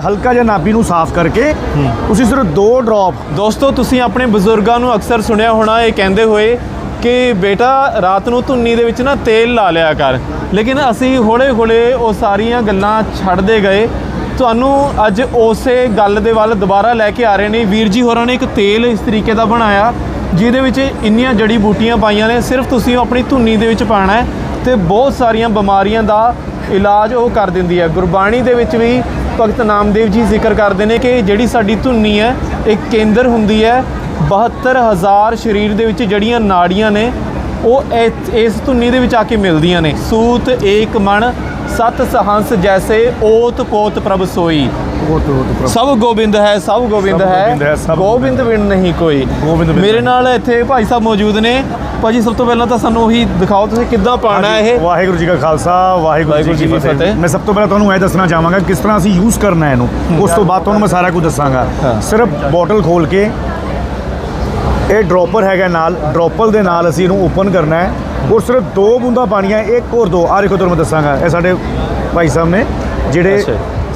ਹਲਕਾ ਜਿਹਾ ਨਾਭੀ ਨੂੰ ਸਾਫ਼ ਕਰਕੇ, ਤੁਸੀਂ ਸਿਰਫ ਦੋ ਡ੍ਰੌਪ ਦੋਸਤੋ, ਤੁਸੀਂ ਆਪਣੇ ਬਜ਼ੁਰਗਾਂ ਨੂੰ ਅਕਸਰ ਸੁਣਿਆ ਹੋਣਾ, ਇਹ ਕਹਿੰਦੇ ਹੋਏ ਕਿ ਬੇਟਾ, ਰਾਤ ਨੂੰ ਧੁੰਨੀ ਦੇ ਵਿੱਚ ਨਾ ਤੇਲ ਲਾ ਲਿਆ ਕਰ। ਲੇਕਿਨ ਅਸੀਂ ਹੌਲੇ-ਹੌਲੇ ਉਹ ਸਾਰੀਆਂ ਗੱਲਾਂ ਛੱਡਦੇ ਗਏ। ਤੁਹਾਨੂੰ ਅੱਜ ਉਸੇ ਗੱਲ ਦੇ ਵੱਲ ਦੁਬਾਰਾ ਲੈ ਕੇ ਆ ਰਹੇ ਨੇ। ਵੀਰ ਜੀ ਹੋਰਾਂ ਨੇ ਇੱਕ ਤੇਲ ਇਸ ਤਰੀਕੇ ਦਾ ਬਣਾਇਆ, ਜਿਹਦੇ ਵਿੱਚ ਇੰਨੀਆਂ ਜੜੀ ਬੂਟੀਆਂ ਪਾਈਆਂ ਨੇ। ਸਿਰਫ ਤੁਸੀਂ ਉਹ ਆਪਣੀ ਧੁੰਨੀ ਦੇ ਵਿੱਚ ਪਾਣਾ ਹੈ ਤੇ ਬਹੁਤ ਸਾਰੀਆਂ ਬਿਮਾਰੀਆਂ ਦਾ ਇਲਾਜ ਉਹ ਕਰ ਦਿੰਦੀ ਹੈ। ਗੁਰਬਾਣੀ ਦੇ ਵਿੱਚ ਵੀ ਭਗਤ ਨਾਮਦੇਵ ਜੀ ਜ਼ਿਕਰ ਕਰਦੇ ਨੇ ਕਿ ਜਿਹੜੀ ਸਾਡੀ ਧੁੰਨੀ ਹੈ ਇੱਕ ਕੇਂਦਰ ਹੁੰਦੀ ਹੈ 72000 ਸਰੀਰ ਦੇ ਵਿੱਚ ਜਿਹੜੀਆਂ ਨਾੜੀਆਂ ਨੇ, ਉਹ ਇਸ- ਇਸ ਧੁੰਨੀ ਦੇ ਵਿੱਚ ਆ ਕੇ ਮਿਲਦੀਆਂ ਨੇ। ਸੂਤ, ਏਕ ਮਨ ਸਤ ਸਹੰਸ ਜੈਸੇ ਓਤ ਪੋਤ ਪ੍ਰਭ ਸੋਈ। ਉਹ ਤੋਂ ਸਭ ਗੋਬਿੰਦ ਹੈ ਸਭ ਗੋਬਿੰਦ ਹੈ, ਗੋਬਿੰਦ ਬਿਨ ਨਹੀਂ ਕੋਈ। ਮੇਰੇ। ਨਾਲ ਇੱਥੇ ਭਾਈ ਸਾਹਿਬ ਮੌਜੂਦ ਨੇ। ਭਾਜੀ ਸਭ ਤੋਂ ਪਹਿਲਾਂ ਤਾਂ ਸਾਨੂੰ ਉਹੀ ਦਿਖਾਓ ਤੁਸੀਂ ਕਿੱਦਾਂ ਪਾਣਾ ਇਹ। ਵਾਹਿਗੁਰੂ ਜੀ ਕਾ ਖਾਲਸਾ ਵਾਹਿਗੁਰੂ ਜੀ ਕੀ ਫਤਿਹ। ਮੈਂ ਸਭ ਤੋਂ ਪਹਿਲਾਂ ਤੁਹਾਨੂੰ ਇਹ ਦੱਸਣਾ ਚਾਹਾਂਗਾ ਕਿਸ ਤਰ੍ਹਾਂ ਅਸੀਂ ਯੂਜ਼ ਕਰਨਾ ਹੈ। ਇਹਨੂੰ ਉਸ ਤੋਂ ਬਾਅਦ ਤੁਹਾਨੂੰ ਮੈਂ ਸਾਰਾ ਕੁਝ ਦੱਸਾਂਗਾ। ਸਿਰਫ ਬੋਟਲ ਖੋਲ ਕੇ ਇਹ ਡ੍ਰੌਪਰ ਹੈਗਾ ਨਾਲ ਡ੍ਰੌਪਲ ਦੇ ਨਾਲ ਅਸੀਂ ਇਹਨੂੰ ਓਪਨ ਕਰਨਾ ਹੈ। ਔਰ ਸਿਰਫ ਦੋ ਬੂੰਦਾਂ ਪਾਣੀਆਂ ਇੱਕ ਔਰ ਦੋ। ਆ ਦੇਖੋ ਤੁਹਾਨੂੰ ਮੈਂ ਦੱਸਾਂਗਾ ਇਹ ਸਾਡੇ ਭਾਈ ਸਾਹਿਬ ਨੇ ਜਿਹੜੇ।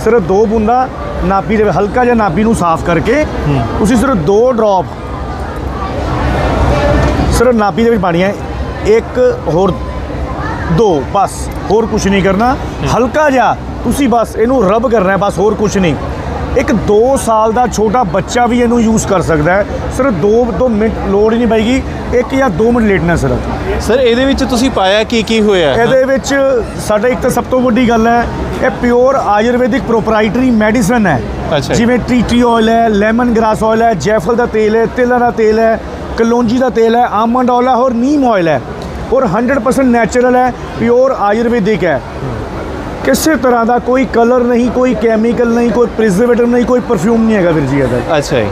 ਸਿਰਫ ਦੋ ਬੂੰਦਾਂ ਨਾਭੀ ਦੇ ਹਲਕਾ ਜਿਹਾ ਨਾਭੀ ਨੂੰ ਸਾਫ਼ ਕਰਕੇ ਤੁਸੀਂ ਸਿਰਫ ਦੋ ਡ੍ਰੌਪ ਸਿਰਫ ਨਾਭੀ ਦੇ ਵਿੱਚ ਪਾਣੀ ਹੈ ਇੱਕ ਹੋਰ ਦੋ ਬਸ। ਹੋਰ ਕੁਝ ਨਹੀਂ ਕਰਨਾ। ਹਲਕਾ ਜਿਹਾ ਤੁਸੀਂ ਬਸ ਇਹਨੂੰ ਰਬ ਕਰਨਾ ਹੈ ਬਸ ਹੋਰ ਕੁਝ ਨਹੀਂ। ਇੱਕ 2 ਸਾਲ ਦਾ ਛੋਟਾ ਬੱਚਾ ਵੀ ਇਹਨੂੰ ਯੂਜ਼ ਕਰ ਸਕਦਾ ਹੈ। ਸਿਰਫ 2 2 ਮਿੰਟ ਲੋੜ ਹੀ ਨਹੀਂ ਪਏਗੀ ਇੱਕ ਜਾਂ 2 ਮਿੰਟ ਲੇਟਣਾ ਸਿਰਫ। ਸਰ ਇਹਦੇ ਵਿੱਚ ਤੁਸੀਂ ਪਾਇਆ ਕੀ ਕੀ ਹੋਇਆ? ਇਹਦੇ ਵਿੱਚ ਸਾਡਾ ਇੱਕ ਤਾਂ ਸਭ ਤੋਂ ਵੱਡੀ ਗੱਲ ਹੈ ਇਹ ਪਿਓਰ ਆਯੁਰਵੈਦਿਕ ਪ੍ਰੋਪਰਾਈਟਰੀ ਮੈਡੀਸਨ ਹੈ। ਜਿਵੇਂ ਟ੍ਰੀਟੀ ਆਇਲ ਹੈ ਲੈਮਨ ਗ੍ਰਾਸ ਆਇਲ ਹੈ ਜੈਫਲ ਦਾ ਤੇਲ ਹੈ ਤਿਲਾਂ ਦਾ ਤੇਲ ਹੈ ਕਲੌਂਜੀ ਦਾ ਤੇਲ ਹੈ ਆਮੰਡ ਆਇਲ ਹੈ ਔਰ ਨੀਮ ਆਇਲ ਹੈ। ਔਰ 100% ਨੈਚੁਰਲ ਹੈ ਪਿਓਰ ਆਯੁਰਵੈਦਿਕ ਹੈ। ਕਿਸੇ ਤਰ੍ਹਾਂ ਦਾ ਕੋਈ ਕਲਰ ਨਹੀਂ ਕੋਈ ਕੈਮੀਕਲ ਨਹੀਂ ਕੋਈ ਪ੍ਰੀਜ਼ਰਵੇਟਿਵ ਨਹੀਂ ਕੋਈ ਪਰਫਿਊਮ ਨਹੀਂ ਹੈਗਾ ਵੀਰ ਜੀ ਇਹਦਾ। ਅੱਛਾ ਜੀ।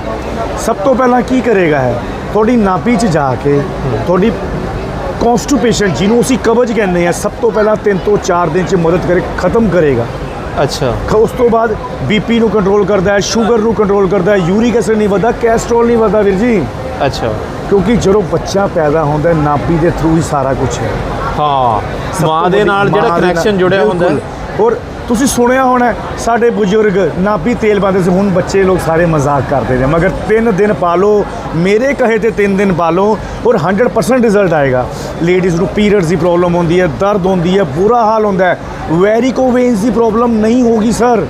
ਸਭ ਤੋਂ ਪਹਿਲਾਂ ਕੀ ਕਰੇਗਾ ਹੈ ਤੁਹਾਡੀ ਨਾਭੀ 'ਚ ਜਾ ਕੇ ਤੁਹਾਡੀ ਕਨਸਟੀਪੇਸ਼ਨ ਜਿਹਨੂੰ ਅਸੀਂ ਕਬਜ਼ ਕਹਿੰਦੇ ਆ ਸਭ ਤੋਂ ਪਹਿਲਾਂ 3 ਤੋਂ 4 ਦਿਨ 'ਚ ਮਦਦ ਕਰੇ ਖਤਮ ਕਰੇਗਾ। ਅੱਛਾ। ਉਸ ਤੋਂ ਬਾਅਦ ਬੀਪੀ ਨੂੰ ਕੰਟਰੋਲ ਕਰਦਾ ਹੈ ਸ਼ੂਗਰ ਨੂੰ ਕੰਟਰੋਲ ਕਰਦਾ ਹੈ ਯੂਰਿਕ ਐਸਿਡ ਨਹੀਂ ਵਧਦਾ ਕੈਸਟਰੋਲ ਨਹੀਂ ਵਧਦਾ ਵੀਰ ਜੀ। ਅੱਛਾ। ਕਿਉਂਕਿ ਜਦੋਂ ਬੱਚਾ ਪੈਦਾ ਹੁੰਦਾ ਹੈ ਨਾਭੀ ਦੇ ਥਰੂ ਹੀ ਸਾਰਾ ਕੁਝ ਹੈ। ਹਾਂ ਮਾਂ ਦੇ ਨਾਲ ਜਿਹੜਾ ਕਨੈਕਸ਼ਨ ਜੁੜਿਆ ਹੁੰਦਾ ਹੈ। ਔਰ ਤੁਸੀਂ ਸੁਣਿਆ ਹੋਣਾ ਸਾਡੇ ਬਜ਼ੁਰਗ ਨਾਭੀ ਤੇਲ ਪਾਉਂਦੇ ਸੀ ਹੁਣ ਬੱਚੇ ਲੋਕ ਸਾਰੇ ਮਜ਼ਾਕ ਕਰਦੇ ਨੇ ਮਗਰ 3 ਦਿਨ ਪਾ ਲਓ ਮੇਰੇ ਕਹੇ ਤੇ 3 ਦਿਨ ਪਾ ਲਓ ਔਰ 100% ਰਿਜ਼ਲਟ ਆਏਗਾ। ਲੇਡੀਜ਼ ਨੂੰ ਪੀਰੀਅਡਸ ਦੀ ਪ੍ਰੋਬਲਮ ਹੁੰਦੀ ਹੈ ਦਰਦ ਹੁੰਦੀ ਹੈ ਬੁਰਾ ਹਾਲ ਹੁੰਦਾ ਹੈ। ਵੈਰੀਕੋਵੇਨਸ ਦੀ ਪ੍ਰੋਬਲਮ ਨਹੀਂ ਹੋਗੀ ਸਰ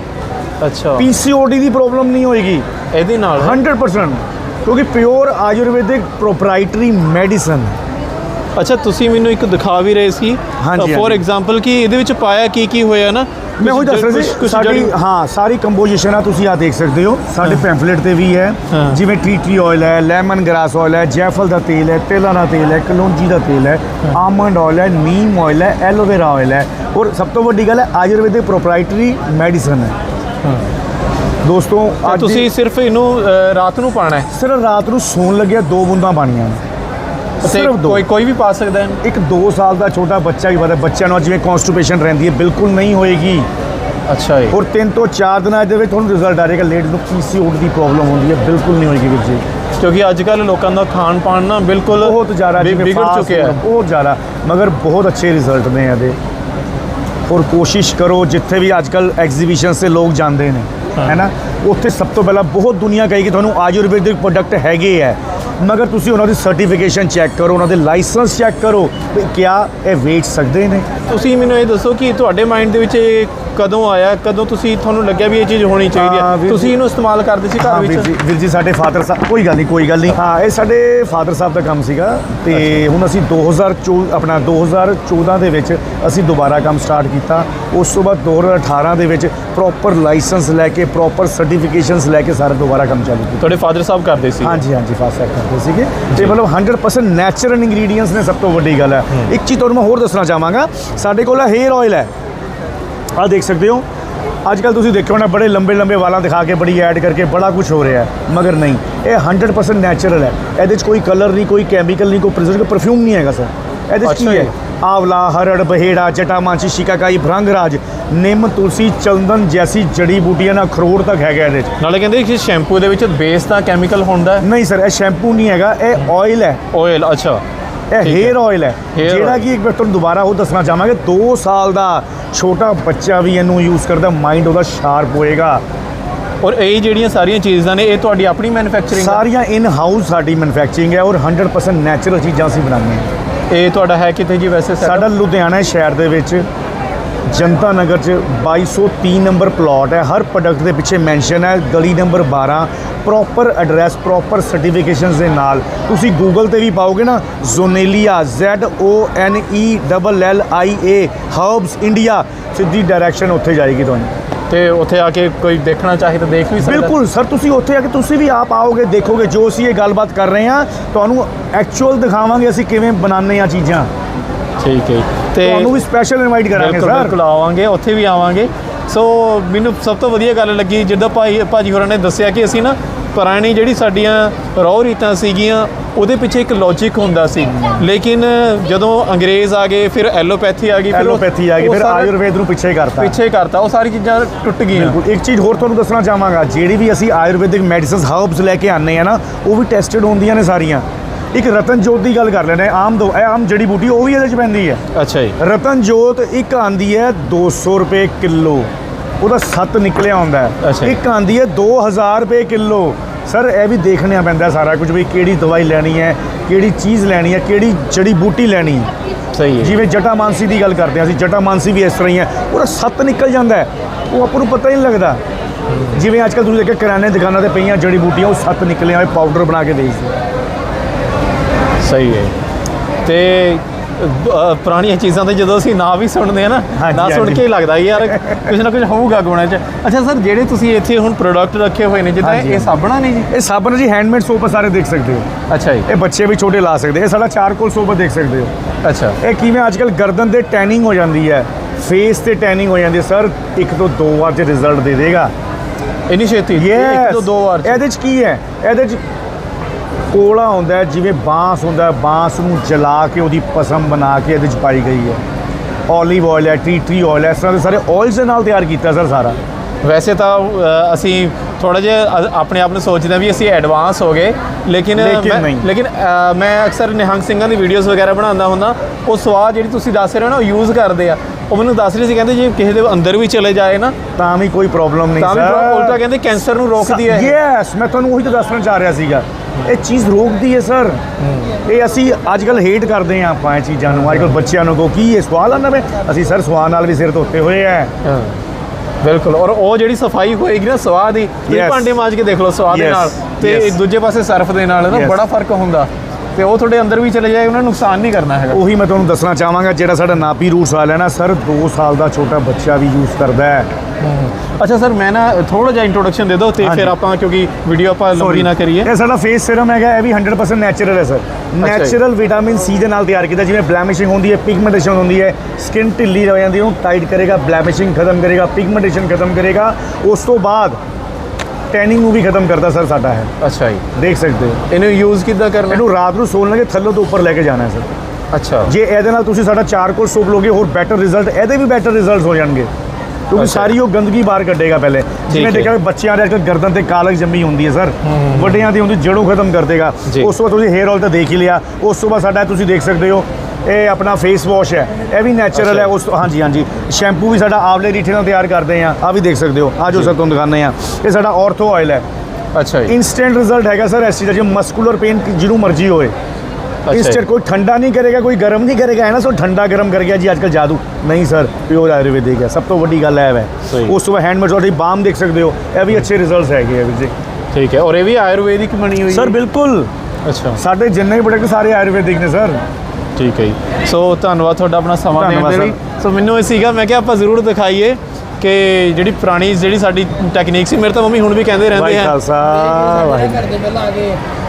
ਅੱਛਾ। ਪੀਸੀਓਡੀ ਦੀ ਪ੍ਰੋਬਲਮ ਨਹੀਂ ਹੋਏਗੀ। ਇਹਦੇ ਨਾਲ? 100% ਕਿਉਂਕਿ ਪਿਓਰ ਆਯੁਰਵੈਦਿਕ ਪ੍ਰੋਪਰਾਈਟਰੀ ਮੈਡੀਸਨ ਅੱਛਾ ਤੁਸੀਂ ਮੈਨੂੰ ਇੱਕ ਦਿਖਾ ਵੀ ਰਹੇ ਸੀ। ਹਾਂਜੀ, ਫੋਰ ਹਾਂਜੀ। ਐਗਜ਼ਾਮਪਲ ਕਿ ਇਹਦੇ ਵਿੱਚ ਪਾਇਆ ਕੀ ਕੀ ਹੋਇਆ ਨਾ? ਮੈਂ ਉਹੀ ਦੱਸ ਰਿਹਾ ਸੀ ਸਾਡੀ ਹਾਂ ਸਾਰੀ ਕੰਪੋਜੀਸ਼ਨ ਆ ਤੁਸੀਂ ਆ ਦੇਖ ਸਕਦੇ ਹੋ। ਸਾਡੇ ਪੈਂਫਲੇਟ ਤੇ ਵੀ ਹੈ। ਹਾਂ। ਜਿਵੇਂ ਟੀਟੀ ਆਇਲ ਹੈ ਲੈਮਨ ਗ੍ਰਾਸ ਆਇਲ ਹੈ ਜੈਫਲ ਦਾ ਤੇਲ ਹੈ ਤਿਲਾਂ ਦਾ ਤੇਲ ਹੈ ਕਲੌਂਜੀ ਦਾ ਤੇਲ ਹੈ ਆਮੰਡ ਆਇਲ ਹੈ ਨੀਮ ਆਇਲ ਹੈ ਐਲੋਵੇਰਾ ਆਇਲ ਹੈ। ਔਰ ਸਭ ਤੋਂ ਵੱਡੀ ਗੱਲ ਹੈ ਆਯੁਰਵੈਦਿਕ ਪ੍ਰੋਪਰਾਈਟਰੀ ਮੈਡੀਸਨ ਹੈ। ਦੋਸਤੋ ਅੱਜ ਤੁਸੀਂ ਸਿਰਫ ਇਹਨੂੰ ਅ, ਰਾਤ ਨੂੰ ਪਾਣਾ ਹੈ? ਸਿਰਫ ਰਾਤ ਨੂੰ ਸੌਣ ਲੱਗਿਆ ਦੋ ਬੂੰਦਾਂ ਪਾਣੀਆਂ ਨੇ। ਤੇ ਸਿਰਫ ਦੋ। ਕੋਈ ਕੋਈ ਵੀ ਪਾ ਸਕਦਾ ਹੈ। ਇੱਕ 2 ਸਾਲ ਦਾ ਛੋਟਾ ਬੱਚਾ ਵੀ ਪਤਾ ਬੱਚਿਆਂ ਨੂੰ ਜਿਵੇਂ ਕਨਸਟੀਪੇਸ਼ਨ ਰਹਿੰਦੀ ਹੈ ਬਿਲਕੁਲ ਨਹੀਂ ਹੋਏਗੀ। ਅੱਛਾ ਜੀ। ਔਰ 3 ਤੋਂ 4 ਦਿਨਾਂ ਦੇ ਵਿੱਚ ਤੁਹਾਨੂੰ ਰਿਜ਼ਲਟ ਆ ਜਾਏਗਾ। ਲੇਡੀਜ਼ ਨੂੰ ਪੀਸੀਓਡੀ ਦੀ ਪ੍ਰੋਬਲਮ ਹੁੰਦੀ ਹੈ ਬਿਲਕੁਲ ਨਹੀਂ ਹੋਏਗੀ ਵੀਰ ਜੀ। ਕਿਉਂਕਿ ਅੱਜ ਕੱਲ ਲੋਕਾਂ ਦਾ ਖਾਣ ਪਾਣ ਨਾ ਬਿਲਕੁਲ ਬਹੁਤ ਜ਼ਿਆਦਾ ਜਿਵੇਂ ਵਿਗੜ fast ਚੁੱਕਿਆ ਹੈ। ਬਹੁਤ ਜ਼ਿਆਦਾ। ਮਗਰ ਬਹੁਤ ਅੱਛੇ ਰਿਜ਼ਲਟ ਨੇ ਇਹਦੇ। ਔਰ ਕੋਸ਼ਿਸ਼ ਕਰੋ ਜਿੱਥੇ ਵੀ ਅੱਜ ਕੱਲ ਐਗਜ਼ੀਬਿਸ਼ਨ ਸੇ ਲੋਕ ਜਾਂਦੇ ਨੇ ਹੈ। ਨਾ? ਉੱਥੇ ਸਭ ਤੋਂ ਪਹਿਲਾਂ ਬਹੁਤ ਦੁਨੀਆ ਕਹੇਗੀ ਤੁਹਾਨੂੰ ਆਯੁਰਵੈਦਿਕ ਪ੍ਰੋਡਕਟ ਹੈਗੇ ਹੈ ਮਗਰ ਤੁਸੀਂ ਉਹਨਾਂ ਦੀ ਸਰਟੀਫਿਕੇਸ਼ਨ ਚੈੱਕ ਕਰੋ, ਉਹਨਾਂ ਦੇ ਲਾਇਸੈਂਸ ਚੈੱਕ ਕਰੋ ਵੀ ਕਿਆ ਇਹ ਵੇਚ ਸਕਦੇ ਨੇ। ਤੁਸੀਂ ਮੈਨੂੰ ਇਹ ਦੱਸੋ ਕਿ ਤੁਹਾਡੇ ਮਾਈਂਡ ਦੇ ਵਿੱਚ ਇਹ ਕਦੋਂ ਆਇਆ ਕਦੋਂ ਤੁਸੀਂ ਤੁਹਾਨੂੰ ਲੱਗਿਆ ਵੀ ਇਹ ਚੀਜ਼ ਹੋਣੀ ਚਾਹੀਦੀ ਹਾਂ, ਹੈ ਵੀਰ ਤੁਸੀਂ ਜੀ। ਇਹਨੂੰ ਇਸਤੇਮਾਲ ਕਰਦੇ ਸੀ ਹਾਂ ਘਰ ਵੀਰ ਵਿੱਚ ਜੀ ਵੀਰ ਜੀ ਸਾਡੇ ਫਾਦਰ ਸਾਹਿਬ ਕੋਈ ਗੱਲ ਨਹੀਂ ਕੋਈ ਗੱਲ ਨਹੀਂ। ਹਾਂ। ਇਹ ਸਾਡੇ ਫਾਦਰ ਸਾਹਿਬ ਦਾ ਕੰਮ ਸੀਗਾ ਤੇ ਹੁਣ ਅਸੀਂ 2014 ਆਪਣਾ 2014 ਦੇ ਵਿੱਚ ਅਸੀਂ ਦੁਬਾਰਾ ਕੰਮ ਸਟਾਰਟ ਕੀਤਾ। ਉਸ ਤੋਂ ਬਾਅਦ 2018 ਦੇ ਵਿੱਚ ਪ੍ਰੋਪਰ ਲਾਇਸੈਂਸ ਲੈ ਕੇ ਪ੍ਰੋਪਰ ਸਰਟੀਫਿਕੇਸ਼ਨਸ ਲੈ ਕੇ ਸਾਰਾ ਦੁਬਾਰਾ ਕੰਮ ਚਾਲੂ ਕੀਤਾ। ਤੁਹਾਡੇ ਫਾਦਰ ਸਾਹਿਬ ਕਰਦੇ ਸੀ ਹਾਂਜੀ ਹਾਂਜੀ ਫਾਸਟ ਟਰੈਕ ਕਰਦੇ ਸੀਗੇ। ਤੇ ਮਤਲਬ 100% ਨੈਚੁਰਲ ਇੰਗਰੀਡੀਅੰਟਸ ਨੇ ਸਭ ਤੋਂ ਵੱਡੀ ਗੱਲ ਹੈ। ਇੱਕ ਚੀਜ਼ ਤੁਹਾਨੂੰ ਮੈਂ ਹੋਰ ਦੱਸਣਾ ਚਾਹਾਂਗਾ ਸਾਡੇ ਕੋਲ ਹੇਅਰ ਆਇਲ ਹੈ। ਆਹ ਦੇਖ ਸਕਦੇ ਹੋ। ਅੱਜ ਕੱਲ ਤੁਸੀਂ ਦੇਖਿਆ ਹੋਣਾ ਬੜੇ ਲੰਬੇ ਲੰਬੇ ਵਾਲਾਂ ਦਿਖਾ ਕੇ ਬੜੀ ਐਡ ਕਰਕੇ ਬੜਾ ਕੁਝ ਹੋ ਰਿਹਾ ਹੈ ਮਗਰ ਨਹੀਂ। ਇਹ 100% ਨੈਚੁਰਲ ਹੈ। ਇਹਦੇ 'ਚ ਕੋਈ ਕਲਰ ਨਹੀਂ ਕੋਈ ਕੈਮੀਕਲ ਨਹੀਂ ਕੋਈ ਪ੍ਰੀਜ਼ਰਵੇਟਿਵ ਪਰਫਿਊਮ ਨਹੀਂ ਹੈਗਾ ਸਰ ਇਹਦੇ 'ਚ ਕੀ ਹੈ। ਆਵਲਾ ਹਰੜ ਬਹੇੜਾ ਜਟਾਮਾਂਚੀ ਸ਼ਿਕਾਕਾਈ ਭ੍ਰੰਗਰਾਜ ਨਿੰਮ ਤੁਲਸੀ ਚੰਦਨ ਜੈਸੀ ਜੜੀ ਬੂਟੀਆਂ ਨਾਲ ਅਖਰੋਟ ਤੱਕ ਹੈਗਾ ਇਹਦੇ 'ਚ। ਨਾਲੇ ਕਹਿੰਦੇ ਕਿ ਸ਼ੈਂਪੂ ਦੇ ਵਿੱਚ ਬੇਸ ਦਾ ਕੈਮੀਕਲ ਹੁੰਦਾ ਨਹੀਂ ਸਰ ਇਹ ਸ਼ੈਂਪੂ ਨਹੀਂ ਹੈਗਾ ਇਹ ਆਇਲ ਹੈ। ਆਇਲ ਅੱਛਾ। ਇਹ। ਹੇਅਰ ਆਇਲ ਹੈ। ਜਿਹੜਾ। ਕਿ ਇੱਕ ਵਾਰ ਤੁਹਾਨੂੰ ਦੁਬਾਰਾ ਉਹ ਦੱਸਣਾ ਚਾਹਾਂਗੇ 2 ਸਾਲ ਦਾ ਛੋਟਾ ਬੱਚਾ ਵੀ ਇਹਨੂੰ ਯੂਜ਼ ਕਰਦਾ ਮਾਈਂਡ ਉਹਦਾ ਸ਼ਾਰਪ ਹੋਏਗਾ। ਔਰ ਇਹ ਜਿਹੜੀਆਂ ਸਾਰੀਆਂ ਚੀਜ਼ਾਂ ਨੇ ਇਹ ਤੁਹਾਡੀ ਆਪਣੀ ਮੈਨੂਫੈਕਚਰਿੰਗ ਸਾਰੀਆਂ ਇਨ ਹਾਊਸ ਸਾਡੀ ਮੈਨੂਫੈਕਚਰਿੰਗ ਹੈ ਔਰ 100% ਨੈਚੁਰਲ ਚੀਜ਼ਾਂ ਅਸੀਂ ਬਣਾਉਂਦੇ ਹਾਂ। ਇਹ ਤੁਹਾਡਾ ਹੈ ਕਿਤੇ ਜੀ ਵੈਸੇ? ਸਾਡਾ ਲੁਧਿਆਣਾ ਸ਼ਹਿਰ ਦੇ ਵਿੱਚ। ਜਨਤਾ ਨਗਰ ਚ 2203 ਨੰਬਰ ਪਲਾਟ ਹੈ। ਹਰ ਪ੍ਰੋਡਕਟ ਦੇ ਪਿੱਛੇ ਮੈਂਸ਼ਨ ਹੈ। ਗਲੀ number 12 proper address proper certifications ਦੇ ਨਾਲ। ਤੁਸੀਂ ਗੂਗਲ ਤੇ ਵੀ ਪਾਓਗੇ ਨਾ Zonellia Z O N E L L I A herbs India ਸਿੱਧੀ ਡਾਇਰੈਕਸ਼ਨ ਉੱਥੇ ਜਾਏਗੀ ਤੁਹਾਨੂੰ। ਤੇ ਉੱਥੇ ਆ ਕੇ ਕੋਈ ਦੇਖਣਾ ਚਾਹੇ ਤਾਂ ਦੇਖ ਵੀ ਸਕਦਾ। ਬਿਲਕੁਲ ਸਰ ਤੁਸੀਂ ਉੱਥੇ ਆ ਕੇ ਤੁਸੀਂ ਵੀ ਆਪ ਆਓਗੇ ਦੇਖੋਗੇ ਜੋ ਅਸੀਂ ਇਹ ਗੱਲਬਾਤ ਕਰ ਰਹੇ ਹਾਂ ਤੁਹਾਨੂੰ ਐਕਚੁਅਲ ਦਿਖਾਵਾਂਗੇ ਅਸੀਂ ਕਿਵੇਂ ਬਣਾਉਂਦੇ ਆ ਚੀਜ਼ਾਂ। ਠੀਕ ਹੈ। ਤੇ ਤੁਹਾਨੂੰ ਵੀ ਸਪੈਸ਼ਲ ਇਨਵਾਈਟ ਕਰਾਂਗੇ ਸਰ ਬਿਲਕੁਲ ਆਵਾਂਗੇ ਉੱਥੇ ਵੀ ਆਵਾਂਗੇ। ਸੋ ਮੈਨੂੰ ਸਭ ਤੋਂ ਵਧੀਆ ਗੱਲ ਲੱਗੀ ਜਦੋਂ ਭਾਈ ਭਾਜੀ ਹੋਰਾਂ ਨੇ ਦੱਸਿਆ ਕਿ ਅਸੀਂ ਨਾ ਪੁਰਾਣੀ ਜਿਹੜੀ ਸਾਡੀਆਂ ਰੌ ਰੀਤਾਂ ਸੀਗੀਆਂ ਉਹਦੇ ਪਿੱਛੇ ਇੱਕ ਲੌਜੀਕ ਹੁੰਦਾ ਸੀ। ਲੇਕਿਨ ਜਦੋਂ ਅੰਗਰੇਜ਼ ਆ ਗਏ ਫਿਰ ਐਲੋਪੈਥੀ ਆ ਗਈ ਫਿਰ ਐਲੋਪੈਥੀ ਆ ਗਈ ਫਿਰ ਆਯੁਰਵੇਦ ਨੂੰ ਪਿੱਛੇ ਕਰਤਾ। ਪਿੱਛੇ ਕਰਤਾ ਉਹ ਸਾਰੀ ਚੀਜ਼ਾਂ ਟੁੱਟ ਗਈਆਂ। ਬਿਲਕੁਲ। ਇੱਕ ਚੀਜ਼ ਹੋਰ ਤੁਹਾਨੂੰ ਦੱਸਣਾ ਚਾਹਾਂਗਾ ਜਿਹੜੀ ਵੀ ਅਸੀਂ ਆਯੁਰਵੈਦਿਕ ਮੈਡੀਸਿਨਸ ਹਰਬਸ ਲੈ ਕੇ ਆਨੇ ਆ ਨਾ ਉਹ ਵੀ ਟੈਸਟਡ ਹੁੰਦੀਆਂ ਨੇ ਸਾਰੀਆਂ। ਇੱਕ ਰਤਨ ਜੋਤ ਦੀ ਗੱਲ ਕਰ ਲੈਣੇ ਆਮ ਦੋ ਇਹ ਆਮ ਜੜੀ ਬੂਟੀ ਉਹ ਵੀ ਇਹਦੇ ਚ ਪੈਂਦੀ ਹੈ। ਅੱਛਾ ਜੀ। ਰਤਨ ਜੋਤ ਇੱਕ ਆਂਦੀ ਹੈ 200 ਰੁਪਏ ਕਿਲੋ। ਉਹਦਾ ਸੱਤ ਨਿਕਲਿਆ ਹੁੰਦਾ। ਇੱਕ ਆਂਦੀ ਹੈ 2000 ਰੁਪਏ ਕਿਲੋ। ਸਰ ਇਹ ਵੀ ਦੇਖਣਾ ਪੈਂਦਾ ਸਾਰਾ ਕੁਝ ਵੀ ਕਿਹੜੀ ਦਵਾਈ ਲੈਣੀ ਹੈ ਕਿਹੜੀ ਚੀਜ਼ ਲੈਣੀ ਹੈ ਕਿਹੜੀ ਜੜੀ ਬੂਟੀ ਲੈਣੀ ਹੈ। ਸਹੀ ਹੈ। ਜਿਵੇਂ ਜਟਾ ਮਾਨਸੀ ਦੀ ਗੱਲ ਕਰਦੇ ਹਾਂ ਅਸੀਂ ਜਟਾ ਮਾਨਸੀ ਵੀ ਇਸ ਤਰ੍ਹਾਂ ਹੀ ਹੈ। ਉਹਦਾ ਸੱਤ ਨਿਕਲ ਜਾਂਦਾ ਹੈ। ਉਹ ਆਪਾਂ ਨੂੰ ਪਤਾ ਹੀ ਨਹੀਂ ਲੱਗਦਾ। ਜਿਵੇਂ ਅੱਜ ਕੱਲ੍ਹ ਤੁਸੀਂ ਦੇਖਿਆ ਕਿਰਾਣੇ ਦੀ ਦੁਕਾਨਾਂ ਤੇ ਪਈਆਂ ਜੜੀ ਬੂਟੀਆਂ ਉਹ ਸੱਤ ਨਿਕਲੇ ਹੋਏ ਪਾਊਡਰ ਬਣਾ ਕੇ ਦੇਈਦੇ ਸਹੀ ਹੈ। ਤੇ ਅ, ਪੁਰਾਣੀਆਂ ਚੀਜ਼ਾਂ ਤੇ ਜਦੋਂ ਅਸੀਂ ਨਾਂ ਵੀ ਸੁਣਦੇ ਆ ਨਾ ਹਾਂਜੀ, ਨਾ ਸੁਣ ਹਾਂਜੀ। ਕੇ ਹੀ ਲੱਗਦਾ ਯਾਰ ਕੁਝ ਨਾ ਕੁਝ ਹੋਊਗਾ ਗੁਣਾ ਚ। ਅੱਛਾ ਸਰ ਜਿਹੜੇ ਤੁਸੀਂ ਇੱਥੇ ਹੁਣ ਪ੍ਰੋਡਕਟ ਰੱਖੇ ਹੋਏ ਨੇ ਜਿੱਦਾਂ ਹਾਂਜੀ, ਇਹ ਹਾਂਜੀ। ਸਾਬਣਾ ਨੇ ਜੀ? ਇਹ ਸਾਬਣ ਜੀ ਹੈਂਡਮੇਡ ਸੋਪ ਸਾਰੇ ਦੇਖ ਸਕਦੇ ਹੋ। ਅੱਛਾ ਜੀ। ਇਹ ਬੱਚੇ ਵੀ ਛੋਟੇ ਲਾ ਸਕਦੇ ਇਹ ਸਾਡਾ ਚਾਰਕੋਲ ਸੋਪ ਦੇਖ ਸਕਦੇ ਹੋ। ਅੱਛਾ। ਇਹ ਕਿਵੇਂ ਅੱਜ ਕੱਲ੍ਹ ਗਰਦਨ ਤੇ ਟੈਨਿੰਗ ਹੋ ਜਾਂਦੀ ਹੈ। ਫੇਸ ਤੇ ਟੈਨਿੰਗ ਹੋ ਜਾਂਦੀ ਹੈ। ਸਰ ਇੱਕ ਤੋਂ ਦੋ ਵਾਰ ਚ ਰਿਜ਼ਲਟ ਦੇ ਦੇਗਾ। ਇੰਨੀ ਛੇਤੀ? ਇੱਕ ਤੋਂ ਦੋ ਵਾਰ ਚ। ਇਹਦੇ ਚ ਕੀ ਹੈ? ਇਹਦੇ ਚ ਕੋਲਾ ਹੁੰਦਾ ਜਿਵੇਂ ਬਾਂਸ ਹੁੰਦਾ ਬਾਂਸ ਨੂੰ ਜਲਾ ਕੇ ਉਹਦੀ ਪਸਮ ਬਣਾ ਕੇ ਇਹਦੇ ਚ ਪਾਈ ਗਈ ਹੈ। ਓਲੀਵ ਆਇਲ ਹੈ ਟੀ ਟਰੀ ਆਇਲ ਹੈ ਇਸ ਤਰ੍ਹਾਂ ਦੇ ਸਾਰੇ ਆਇਲਸ ਦੇ ਨਾਲ ਤਿਆਰ ਕੀਤਾ ਸਰ ਸਾਰਾ। ਵੈਸੇ ਤਾਂ ਅ, ਅਸੀਂ ਥੋੜਾ ਜਿਹਾ ਅ- ਆਪਣੇ ਆਪ ਨੂੰ ਸੋਚਦੇ ਹਾਂ ਵੀ ਅਸੀਂ ਐਡਵਾਂਸ ਹੋ ਗਏ ਲੇਕਿਨ ਲੇਕਿਨ ਮੈਂ- ਨਹੀਂ। ਲੇਕਿਨ ਅ, ਮੈਂ ਅਕਸਰ ਨਿਹੰਗ ਸਿੰਘਾਂ ਦੀ ਵੀਡੀਓਜ਼ ਵਗੈਰਾ ਬਣਾਉਂਦਾ ਹੁੰਦਾ। ਉਹ ਸਵਾਦ ਜਿਹੜੀ ਤੁਸੀਂ ਦੱਸ ਰਹੇ ਹੋ ਨਾ ਉਹ ਯੂਜ਼ ਕਰਦੇ ਆ। ਉਹ ਮੈਨੂੰ ਦੱਸ ਰਹੇ ਸੀ ਕਹਿੰਦੇ ਜੇ ਕਿਸੇ ਦੇ ਅੰਦਰ ਵੀ ਚਲੇ ਜਾਏ ਨਾ ਤਾਂ ਵੀ ਕੋਈ ਪ੍ਰੋਬਲਮ ਨਹੀਂ ਤਾਂ ਵੀ ਸਰ। ਉਲਟਾ ਕਹਿੰਦੇ ਕੈਂਸਰ ਨੂੰ ਰੋਕਦੀ ਹੈ ਇਹ। ਯੈਸ ਮੈਂ ਤੁਹਾਨੂੰ ਉਹੀ ਤਾਂ ਦੱਸਣਾ ਚਾਹ ਰਿਹਾ ਸੀਗਾ। ਇਹ ਚੀਜ਼ ਰੋਕਦੀ ਹੈ ਸਰ। ਇਹ ਅਸੀਂ ਅੱਜ ਕੱਲ ਹੇਟ ਕਰਦੇ ਹਾਂ ਆਪਾਂ ਇਹ ਚੀਜ਼ਾਂ ਨੂੰ। ਅੱਜ ਕੱਲ ਬੱਚਿਆਂ ਨੂੰ ਕੋ ਕੀ ਇਹ ਸਵਾਲ ਆਉਂਦਾ ਵੇ ਅਸੀਂ ਸਰ ਸਵਾਲ ਨਾਲ ਵੀ ਸਿਰ ਧੋਤੇ ਹੋਏ ਆ। ਬਿਲਕੁਲ। ਔਰ ਉਹ ਜਿਹੜੀ ਸਫ਼ਾਈ ਹੋਏਗੀ ਨਾ ਸਵਾਦ ਦੀ ਤੁਸੀਂ. ਭਾਂਡੇ ਮਾਂਜ ਕੇ ਦੇਖ ਲਓ ਸਵਾਦ ਦੇ. ਨਾਲ। ਤੇ. ਦੂਜੇ ਪਾਸੇ ਸਰਫ ਦੇ ਨਾਲ ਨਾ. ਬੜਾ ਫ਼ਰਕ ਹੁੰਦਾ। ਤੇ ਉਹ ਤੁਹਾਡੇ ਅੰਦਰ ਵੀ ਚਲੇ ਜਾਏ ਉਹਨਾਂ ਨੂੰ ਨੁਕਸਾਨ ਨਹੀਂ ਕਰਨਾ ਹੈਗਾ। ਉਹੀ ਮੈਂ ਤੁਹਾਨੂੰ ਦੱਸਣਾ ਚਾਹਾਂਗਾ ਜਿਹੜਾ ਸਾਡਾ ਨਾਪੀ ਰੂਟਸ ਵਾਲਾ ਹੈ ਨਾ ਸਰ 2 ਸਾਲ ਦਾ ਛੋਟਾ ਬੱਚਾ ਵੀ ਯੂਜ਼ ਕਰਦਾ ਹੈ। ਅੱਛਾ ਸਰ ਮੈਂ ਨਾ ਥੋੜਾ ਜਿਹਾ ਇੰਟਰੋਡਕਸ਼ਨ ਦੇ ਦਿਓ ਤੇ। ਫਿਰ ਆਪਾਂ ਕਿਉਂਕਿ ਵੀਡੀਓ ਆਪਾਂ ਲੰਬੀ ਨਾ ਕਰੀਏ। ਇਹ ਸਾਡਾ ਫੇਸ ਸੀਰਮ ਹੈਗਾ ਇਹ ਵੀ 100% ਨੈਚੁਰਲ ਹੈ ਸਰ। ਨੈਚੁਰਲ ਵਿਟਾਮਿਨ ਸੀ ਦੇ ਨਾਲ ਤਿਆਰ ਕੀਤਾ ਜਿਵੇਂ ਬਲੈਮਿਸ਼ਿੰਗ ਹੁੰਦੀ ਹੈ ਪਿਗਮੈਂਟੇਸ਼ਨ ਹੁੰਦੀ ਹੈ ਸਕਿਨ ਢਿੱਲੀ ਹੋ ਜਾਂਦੀ ਹੈ ਉਹਨੂੰ ਟਾਈਟ ਕਰੇਗਾ ਬਲੈਮਿਸ਼ਿੰਗ ਖਤਮ ਕਰੇਗਾ ਪਿਗਮੈਂਟੇਸ਼ਨ ਖਤਮ ਕਰੇਗਾ ਉਸ ਤੋਂ ਬਾਅਦ ਟੈਨਿੰਗ ਨੂੰ ਵੀ ਖਤਮ ਕਰਦਾ ਸਰ ਸਾਡਾ ਹੈ ਅੱਛਾ ਜੀ। ਦੇਖ ਸਕਦੇ ਹੋ। ਇਹਨੂੰ ਯੂਜ਼ ਕਿੱਦਾਂ ਕਰਨਾ? ਇਹਨੂੰ ਰਾਤ ਨੂੰ ਸੌਣ ਲੱਗੇ ਥੱਲੋਂ ਤੋਂ ਉੱਪਰ ਲੈ ਕੇ ਜਾਣਾ ਹੈ ਸਰ। ਅੱਛਾ। ਜੇ ਇਹਦੇ ਨਾਲ ਤੁਸੀਂ ਸਾਡਾ ਚਾਰਕੋਲ ਸੋਪ ਲੋਗੇ ਹੋਰ ਬੈਟਰ ਰਿਜ਼ਲਟ ਇਹਦੇ ਵੀ ਬੈਟਰ ਰਿਜ਼ਲਟਸ ਹੋ ਜਾਣਗੇ। ਕਿਉਂਕਿ। ਸਾਰੀ ਉਹ ਗੰਦਗੀ ਬਾਹਰ ਕੱਢੇਗਾ ਪਹਿਲੇ। ਜਿਵੇਂ। ਦੇਖਿਆ ਬੱਚਿਆਂ ਦੇ ਅੱਜਕੱਲ ਗਰਦਨ ਤੇ ਕਾਲਕ ਜੰਮੀ ਹੁੰਦੀ ਹੈ ਸਰ। ਵੱਡਿਆਂ ਦੀ ਹੁੰਦੀ ਜੜੋਂ ਖਤਮ ਕਰ ਦੇਗਾ। ਉਸ ਤੋਂ ਬਾਅਦ ਤੁਸੀਂ ਹੇਅਰ ਆਇਲ ਤਾਂ ਦੇਖ ਹੀ ਲਿਆ। ਉਸ ਤੋਂ ਬਾਅਦ ਸਾਡਾ ਤੁਸੀਂ ਦੇਖ ਸਕਦੇ ਹੋ ਇਹ ਆਪਣਾ ਫੇਸ ਵਾਸ਼ ਹੈ। ਇਹ ਵੀ ਨੈਚੁਰਲ। ਹੈ। ਉਸ ਹਾਂਜੀ ਹਾਂਜੀ। ਸ਼ੈਂਪੂ ਵੀ ਸਾਡਾ ਆਵਲੇ ਰੀਠੇ ਨਾਲ ਤਿਆਰ ਕਰਦੇ ਆ ਆ ਵੀ ਦੇਖ ਸਕਦੇ ਹੋ। ਆ ਜੋ ਸਰ ਤੁਹਾਨੂੰ ਦਿਖਾਉਂਦੇ ਆ ਇਹ ਸਾਡਾ ਆਰਥੋ ਆਇਲ ਹੈ। ਅੱਛਾ ਜੀ। ਇਨਸਟੈਂਟ ਰਿਜ਼ਲਟ ਹੈਗਾ ਸਰ ਐਸੀ ਦਾ। ਜੇ ਮਸਕੂਲਰ ਪੇਨ ਜਿਹਨੂੰ ਮਰਜ਼ੀ ਹੋਏ। ਇੰਸਟੈਂਟ ਜੀ। ਕੋਈ ਠੰਡਾ ਨਹੀਂ ਕਰੇਗਾ ਕੋਈ ਗਰਮ ਨਹੀਂ ਕਰੇਗਾ ਹੈ ਨਾ ਸੋ ਠੰਡਾ ਗਰਮ ਕਰ ਗਿਆ ਜੀ ਅੱਜਕੱਲ ਜਾਦੂ। ਨਹੀਂ ਸਰ ਪਿਓਰ ਆਯੁਰਵੈਦਿਕ ਹੈ ਸਭ ਤੋਂ ਵੱਡੀ ਗੱਲ ਹੈ ਵੈ। ਉਸ ਤੋਂ ਹੈਂਡਮੇਡ ਤੁਹਾਡੀ ਬਾਮ ਦੇਖ ਸਕਦੇ ਹੋ ਇਹ ਵੀ ਅੱਛੇ ਰਿਜ਼ਲਟਸ ਹੈਗੇ ਆ ਵੀਰ ਜੀ। ਠੀਕ ਹੈ ਔਰ ਇਹ ਵੀ ਆਯੁਰਵੈਦਿਕ ਬਣੀ ਹੋਈ ਸਰ ਬਿਲਕੁਲ। ਅੱਛਾ। ਸਾਡੇ ਜਿੰਨੇ ਵੀ ਪ੍ਰੋਡਕਟ ਸਾਰੇ ਆਯੁਰਵੈਦਿਕ ਨੇ ਸਰ। ਠੀਕ ਹੈ ਜੀ। ਸੋ ਧੰਨਵਾਦ ਤੁਹਾਡਾ ਆਪਣਾ ਸਮਾਂ ਦੇਣ ਦੇ ਲਈ। ਸੋ ਮੈਨੂੰ ਇਹ ਸੀਗਾ ਮੈਂ ਕਿਹਾ ਆਪਾਂ ਜ਼ਰੂਰ ਦਿਖਾਈਏ। ਕਿ ਜਿਹੜੀ ਪੁਰਾਣੀ ਜਿਹੜੀ ਸਾਡੀ ਟੈਕਨੀਕ ਸੀ ਮੇਰੇ ਤਾਂ ਮੰਮੀ ਹੁਣ ਵੀ ਕਹਿੰਦੇ ਰਹਿੰਦੇ ਆ। ਖਾਲਸਾ ਵਾਹਿਗੁਰੂ ਕਰਦੇ ਪਹਿਲਾਂ ਆ ਕੇ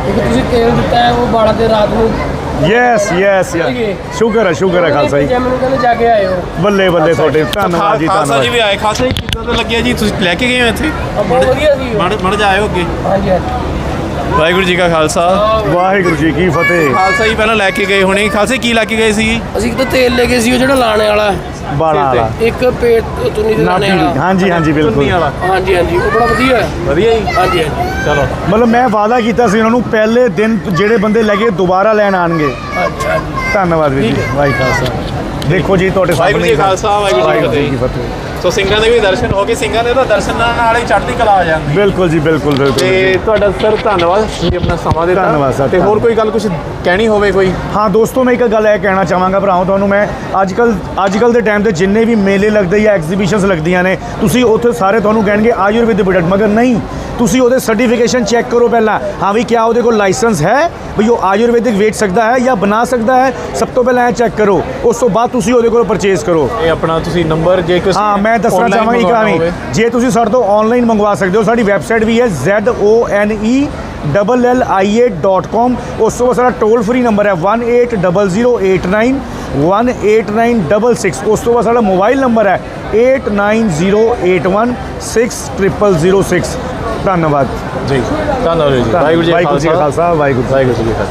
ਇੱਕ ਤੁਸੀਂ ਤੇਲ ਦਿੱਤਾ ਹੈ ਉਹ ਬਾਲਾਂ ਦੇ ਰਾਤ ਨੂੰ ਯੈਸ ਯੈਸ ਸ਼ੁਕਰ ਹੈ ਸ਼ੁਕਰ ਹੈ ਖਾਲਸਾ ਜੀ। ਜਿਮ ਨੂੰ ਕਹਿੰਦੇ ਜਾ ਕੇ ਆਇਓ। ਬੱਲੇ ਬੱਲੇ ਤੁਹਾਡੇ ਧੰਨਵਾਦ ਜੀ ਖਾਲਸਾ ਜੀ ਧੰਨਵਾਦ ਵੀ ਆਏ। ਖਾਲਸਾ ਜੀ ਕਿੱਦਾਂ ਦਾ ਲੱਗਿਆ ਜੀ? ਤੁਸੀਂ ਲੈ ਕੇ ਗਏ ਹੋ ਇੱਥੇ? ਬਹੁਤ ਵਧੀਆ ਸੀ। ਮੜ ਮੜ ਜਾ ਆਇਓ ਅੱਗੇ। ਹਾਂਜੀ ਹਾਂਜੀ। ਵਾਹਿਗੁਰੂ ਜੀ ਕਾ ਖਾਲਸਾ। ਵਾਹਿਗੁਰੂ ਜੀ ਕੀ ਫਤਿਹ। ਖਾਲਸਾ ਜੀ ਪਹਿਲਾਂ ਲੈ ਕੇ ਗਏ ਹੋਣੇ। ਖਾਲਸਾ ਜੀ ਕੀ ਲੈ ਕੇ ਗਏ ਸੀ ਅਸੀਂ ਕਿਤੇ ਤੇਲ ਲੈ ਗਏ ਸੀ ਉਹ ਜਿਹੜਾ ਲਾਣੇ ਵਾਲਾ। ਬਾਲਾ ਵਾਲਾ। ਇੱਕ ਪੇਟ ਤੁਨੀ ਦੇ ਲਾਣੇ ਵਾਲਾ। ਹਾਂਜੀ ਹਾਂਜੀ ਬਿਲਕੁਲ। ਹਾਂਜੀ ਹਾਂਜੀ ਉਹ ਬੜਾ ਵਧੀਆ ਹੈ। ਵਧੀਆ ਜੀ। ਹਾਂਜੀ ਹਾਂਜੀ। ਚਲੋ। ਮਤਲਬ ਮੈਂ ਵਾਅਦਾ ਕੀਤਾ ਸੀ ਉਹਨਾਂ ਨੂੰ ਪਹਿਲੇ ਦਿਨ ਜਿਹੜੇ ਬੰਦੇ ਲੈ ਕੇ ਦੁਬਾਰਾ ਲੈਣ ਆਣਗੇ। ਅੱਛਾ ਹਾਂਜੀ ਧੰਨਵਾਦ ਵੀਰ ਜੀ। ਵਾਹਿਗੁਰੂ ਖਾਲਸਾ। ਦੇਖੋ ਜੀ ਤੁਹਾਡੇ ਵਾਹਿਗੁਰੂ ਜੀ ਸਾਹਮਣੇ ਖਾਲਸਾ, ਵਾਹਿਗੁਰੂ ਜੀ ਕੀ ਕੀ ਫਤਿਹ। ਸੋ ਸਿੰਘਾਂ ਦੇ ਵੀ ਦਰਸ਼ਨ ਹੋ ਗਏ। ਸਿੰਘਾਂ ਦੇ ਤਾਂ ਦਰਸ਼ਨਾਂ ਨਾਲ ਹੀ ਚੜ੍ਹਦੀ ਕਲਾ ਆ ਜਾਂਦੀ। ਬਿਲਕੁਲ ਜੀ ਬਿਲਕੁਲ ਬਿਲਕੁਲ ਤੇ। ਤੁਹਾਡਾ ਸਰ ਧੰਨਵਾਦ ਜੀ ਆਪਣਾ ਸਮਾਂ ਦਿੱਤਾ। ਧੰਨਵਾਦ ਸਰ, ਤੇ ਹੋਰ ਕੋਈ ਗੱਲ ਕੁਝ ਕਹਿਣੀ ਹੋਵੇ ਕੋਈ? ਹਾਂ ਦੋਸਤੋ ਮੈਂ ਇੱਕ ਗੱਲ ਇਹ ਕਹਿਣਾ ਚਾਹਾਂਗਾ ਭਰਾਓ ਤੁਹਾਨੂੰ ਮੈਂ ਅੱਜ ਕੱਲ ਅੱਜ ਕੱਲ ਦੇ ਟਾਈਮ ਤੇ ਜਿੰਨੇ ਵੀ ਮੇਲੇ ਲੱਗਦੇ ਜਾਂ ਐਗਜ਼ੀਬਿਸ਼ਨਸ ਲੱਗਦੀਆਂ ਨੇ ਤੁਸੀਂ ਉੱਥੇ ਸਾਰੇ ਤੁਹਾਨੂੰ ਕਹਿਣਗੇ ਆਯੁਰਵੈਦ ਪ੍ਰੋਡਕਟ ਮਗਰ ਨਹੀਂ ਤੁਸੀਂ ਉਹਦੇ ਸਰਟੀਫਿਕੇਸ਼ਨ ਚੈੱਕ ਕਰੋ ਪਹਿਲਾਂ। ਹਾਂ ਵੀ ਕਿਆ ਉਹਦੇ ਕੋਲ ਲਾਇਸੈਂਸ ਹੈ? ਵੀ ਉਹ ਆਯੁਰਵੈਦਿਕ ਵੇਚ ਸਕਦਾ ਹੈ ਜਾਂ ਬਣਾ ਸਕਦਾ ਹੈ? ਸਭ ਤੋਂ ਪਹਿਲਾਂ ਇਹ ਚੈੱਕ ਕਰੋ। ਉਸ ਤੋਂ ਬਾਅਦ ਤੁਸੀਂ ਉਹਦੇ ਕੋਲ ਪਰਚੇਸ ਕਰੋ। ਇਹ ਆਪਣਾ ਤੁਸੀਂ ਨੰਬਰ ਜੇ ਕੋਈ ਹਾਂ ਮੈਂ ਦੱਸਣਾ ਚਾਹਾਂਗਾ ਇੱਕ ਆਵੀਂ ਜੇ ਤੁਸੀਂ ਸਾਡੇ ਤੋਂ ਆਨਲਾਈਨ ਮੰਗਵਾ ਸਕਦੇ ਹੋ ਸਾਡੀ ਵੈਬਸਾਈਟ ਵੀ ਹੈ Z O N E double L I A dot com ਉਸ ਤੋਂ ਬਾਅਦ ਸਾਡਾ ਟੋਲ ਫਰੀ ਨੰਬਰ ਹੈ 180089 18966 ਉਸ ਤੋਂ ਬਾਅਦ ਸਾਡਾ ਮੋਬਾਈਲ ਨੰਬਰ ਹੈ 8908160006 ਧੰਨਵਾਦ। ਜੀ। ਧੰਨਵਾਦ ਜੀ। ਵਾਹਿਗੁਰੂ ਜੀ ਕਾ ਵਾਹਿਗੁਰੂ ਜੀ ਕਾ ਫਤਿਹ।